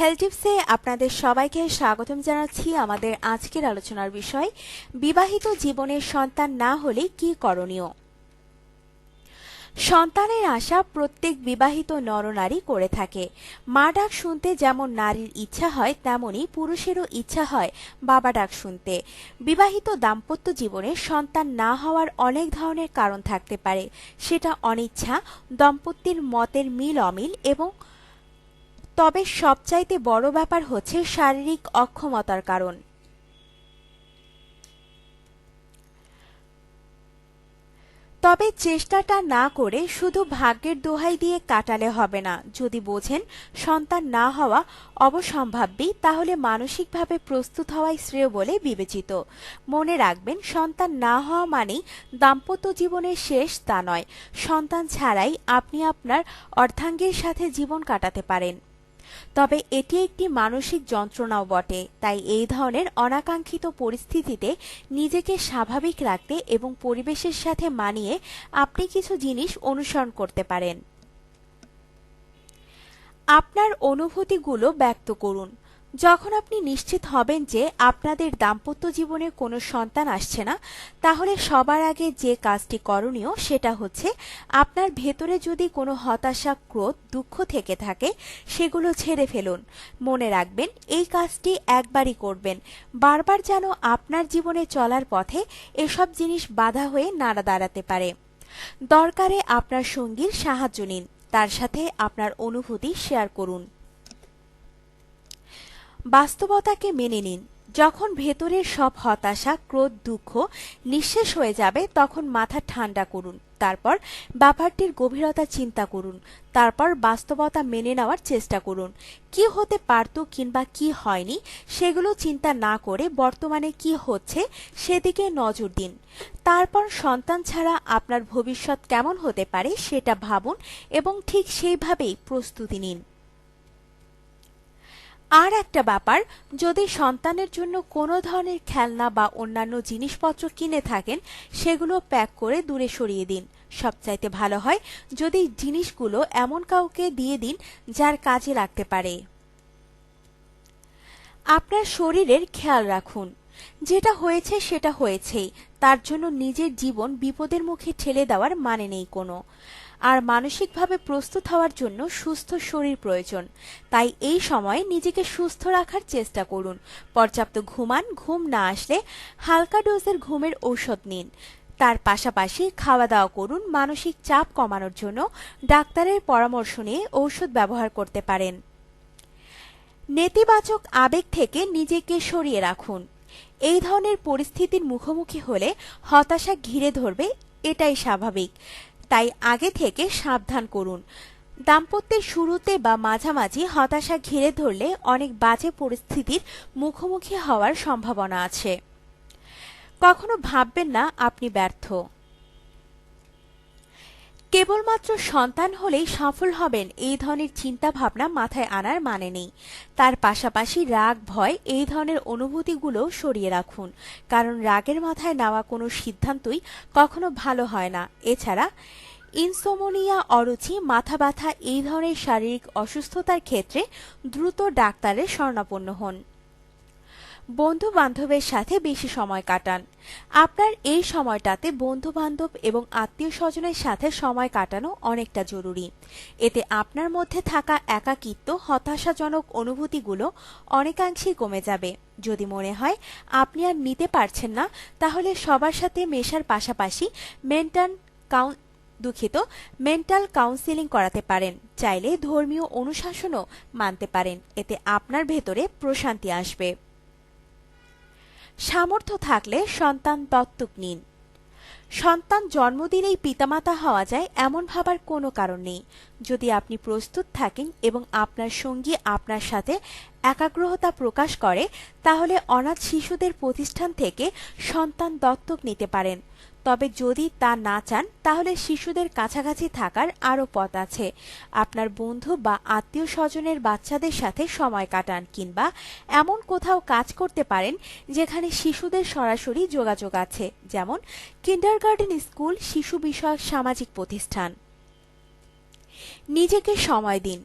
Health আপনাদের সবাইকে স্বাগতম জানাচ্ছি আমাদের আজকের আলোচনার বিষয়, বিবাহিত জীবনে সন্তান না হলে কি করণীয়? সন্তানের আশা প্রত্যেক বিবাহিত নরনারী করে থাকে। মা ডাক শুনতে যেমন নারীর ইচ্ছা হয় তেমনি পুরুষেরও ইচ্ছা হয় বাবা ডাক শুনতে। বিবাহিত দাম্পত্য জীবনে সন্তান না হওয়ার অনেক ধরনের কারণ থাকতে পারে। সেটা অনিচ্ছা, দম্পতির মতের মিল অমিল এবং তবে সবচাইতে বড় ব্যাপার হচ্ছে শারীরিক অক্ষমতার কারণ। তবে চেষ্টাটা না করে শুধু ভাগ্যের দোহাই দিয়ে কাটালে হবে না। যদি বোঝেন, সন্তান না হওয়া অবসম্ভাবী, তাহলে মানসিকভাবে প্রস্তুত হওয়াই শ্রেয় বলে বিবেচিত। মনে রাখবেন, সন্তান না হওয়া মানেই দাম্পত্য জীবনের শেষ তা নয়। সন্তান ছাড়াই আপনি আপনার অর্ধাঙ্গের সাথে জীবন কাটাতে পারেন। তবে এটি একটি মানসিক যন্ত্রণাও বটে, তাই এই ধরনের অনাকাঙ্ক্ষিত পরিস্থিতিতে নিজেকে স্বাভাবিক রাখতে এবং পরিবেশের সাথে মানিয়ে আপনি কিছু জিনিস অনুসরণ করতে পারেন। আপনার অনুভূতিগুলো ব্যক্ত করুন। যখন আপনি নিশ্চিত হবেন যে আপনাদের দাম্পত্য জীবনে কোনো সন্তান আসছে না, তাহলে সবার আগে যে কাজটি করণীয় সেটা হচ্ছে আপনার ভেতরে যদি কোনো হতাশা, ক্রোধ, দুঃখ থেকে থাকে, সেগুলো ছেড়ে ফেলুন। মনে রাখবেন, এই কাজটি একবারই করবেন। বারবার যেন আপনার জীবনে চলার পথে এসব জিনিস বাধা হয়ে নাড়া দাঁড়াতে পারে। দরকারে আপনার সঙ্গীর সাহায্য নিন। তার সাথে আপনার অনুভূতি শেয়ার করুন। বাস্তবতাকে মেনে নিন। যখন ভেতরের সব হতাশা, ক্রোধ, দুঃখ নিঃশেষ হয়ে যাবে, তখন মাথা ঠান্ডা করুন। তারপর ব্যাপারটির গভীরতা চিন্তা করুন। তারপর বাস্তবতা মেনে নেওয়ার চেষ্টা করুন। কি হতে পারত কিংবা কি হয়নি, সেগুলো চিন্তা না করে বর্তমানে কি হচ্ছে সেদিকে নজর দিন। তারপর সন্তান ছাড়া আপনার ভবিষ্যৎ কেমন হতে পারে সেটা ভাবুন এবং ঠিক সেইভাবেই প্রস্তুতি নিন। আর একটা ব্যাপার, যদি সন্তানের জন্য কোনো ধরনের খেলনা বা অন্যান্য জিনিসপত্র কিনে থাকেন, সেগুলো প্যাক করে দূরে সরিয়ে দিন। সবচাইতে ভালো হয় যদি জিনিসগুলো এমন কাউকে দিয়ে দিন যার কাজে লাগতে পারে। আপনার শরীরের খেয়াল রাখুন। যেটা হয়েছে সেটা হয়েছেই। তার জন্য নিজের জীবন বিপদের মুখে ঠেলে দেওয়ার মানে নেই কোনো। আর মানসিকভাবে প্রস্তুত হওয়ার জন্য সুস্থ শরীর প্রয়োজন। তাই এই সময় নিজেকে সুস্থ রাখার চেষ্টা করুন। পর্যাপ্ত ঘুমান, ঘুম না আসলে হালকা ডোজের ঘুমের ঔষধ নিন। তার পাশাপাশি খাওয়া দাওয়া করুন, মানসিক চাপ কমানোর জন্য ডাক্তারের পরামর্শ নিয়ে ঔষধ ব্যবহার করতে পারেন। নেতিবাচক আবেগ থেকে নিজেকে সরিয়ে রাখুন। এই ধরনের পরিস্থিতির মুখোমুখি হলে হতাশা ঘিরে ধরবে, এটাই স্বাভাবিক। তাই আগে থেকে সাবধান করুন। দাম্পত্যের শুরুতে বা মাঝামাঝি হতাশা ঘিরে ধরলে অনেক বাজে পরিস্থিতির মুখোমুখি হওয়ার সম্ভাবনা আছে। কখনো ভাববেন না আপনি ব্যর্থ। কেবলমাত্র সন্তান হলেই সফল হবেন, এই ধরনের চিন্তা ভাবনা মাথায় আনার মানে নেই। তার পাশাপাশি রাগ, ভয়, এই ধরনের অনুভূতিগুলো সরিয়ে রাখুন। কারণ রাগের মাথায় নেওয়া কোনো সিদ্ধান্তই কখনো ভালো হয় না। এছাড়া, ইনসোমোনিয়া, অরুচি, মাথা ব্যথা, এই ধরনের শারীরিক অসুস্থতার ক্ষেত্রে দ্রুত ডাক্তারের স্বর্ণাপন্ন হন। বন্ধু বান্ধবের সাথে বেশি সময় কাটান। আপনার এই সময়টাতে বন্ধু বান্ধব এবং আত্মীয় স্বজনের সাথে সময় কাটানো অনেকটা জরুরি। এতে আপনার মধ্যে থাকা একাকিত্ব, হতাশাজনক অনুভূতিগুলো অনেকাংশেই কমে যাবে। যদি মনে হয় আপনি আর নিতে পারছেন না, তাহলে সবার সাথে মেশার পাশাপাশি মেন্টাল কাউন, দুঃখিত, মেন্টাল কাউন্সিলিং করাতে পারেন। চাইলে ধর্মীয় অনুশাসনও মানতে পারেন। এতে আপনার ভেতরে প্রশান্তি আসবে। সামর্থ্য থাকলে সন্তান দত্তক নিন। সন্তান জন্মদিনেই পিতামাতা হওয়া যায় এমন ভাবার কোনো কারণ নেই। যদি আপনি প্রস্তুত থাকেন এবং আপনার সঙ্গী আপনার সাথে একাগ্রহতা প্রকাশ করে, তাহলে অনাথ শিশুদের প্রতিষ্ঠান থেকে সন্তান দত্তক নিতে পারেন। তবে যদি তা না চান, তাহলে শিশুদের কাছাকাছি থাকার আরও পথ আছে। আপনার বন্ধু বা আত্মীয় স্বজনের বাচ্চাদের সাথে সময় কাটান, কিংবা এমন কোথাও কাজ করতে পারেন যেখানে শিশুদের সরাসরি যোগাযোগ আছে, যেমন কিন্ডারগার্ডেন স্কুল শিশু বিষয়ক সামাজিক প্রতিষ্ঠান। নিজেকে সময় দিন।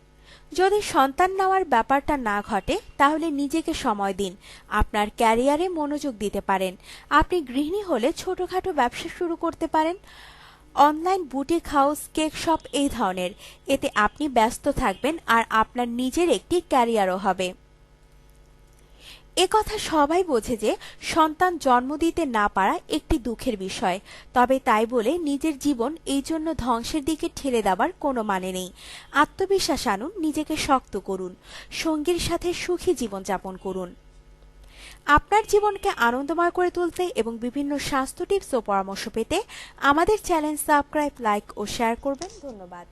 যদি সন্তান নেওয়ার ব্যাপারটা না ঘটে, তাহলে নিজেকে সময় দিন। আপনার ক্যারিয়ারে মনোযোগ দিতে পারেন। আপনি গৃহিণী হলে ছোটখাটো ব্যবসা শুরু করতে পারেন। Online boutique house, cake shop এই ধরনের। এতে আপনি ব্যস্ত থাকবেন আর আপনার নিজের একটি ক্যারিয়ারও হবে। এ কথা সবাই বোঝে যে সন্তান জন্ম দিতে না পারা একটি দুঃখের বিষয়। তবে তাই বলে নিজের জীবন এই জন্য ধ্বংসের দিকে ঠেলে দেওয়ার কোনো মানে নেই। আত্মবিশ্বাস আনুন, নিজেকে শক্ত করুন, সঙ্গীর সাথে সুখী জীবনযাপন করুন। আপনার জীবনকে আনন্দময় করে তুলতে এবং বিভিন্ন স্বাস্থ্য টিপস ও পরামর্শ পেতে আমাদের চ্যানেল সাবস্ক্রাইব, লাইক ও শেয়ার করবেন। ধন্যবাদ।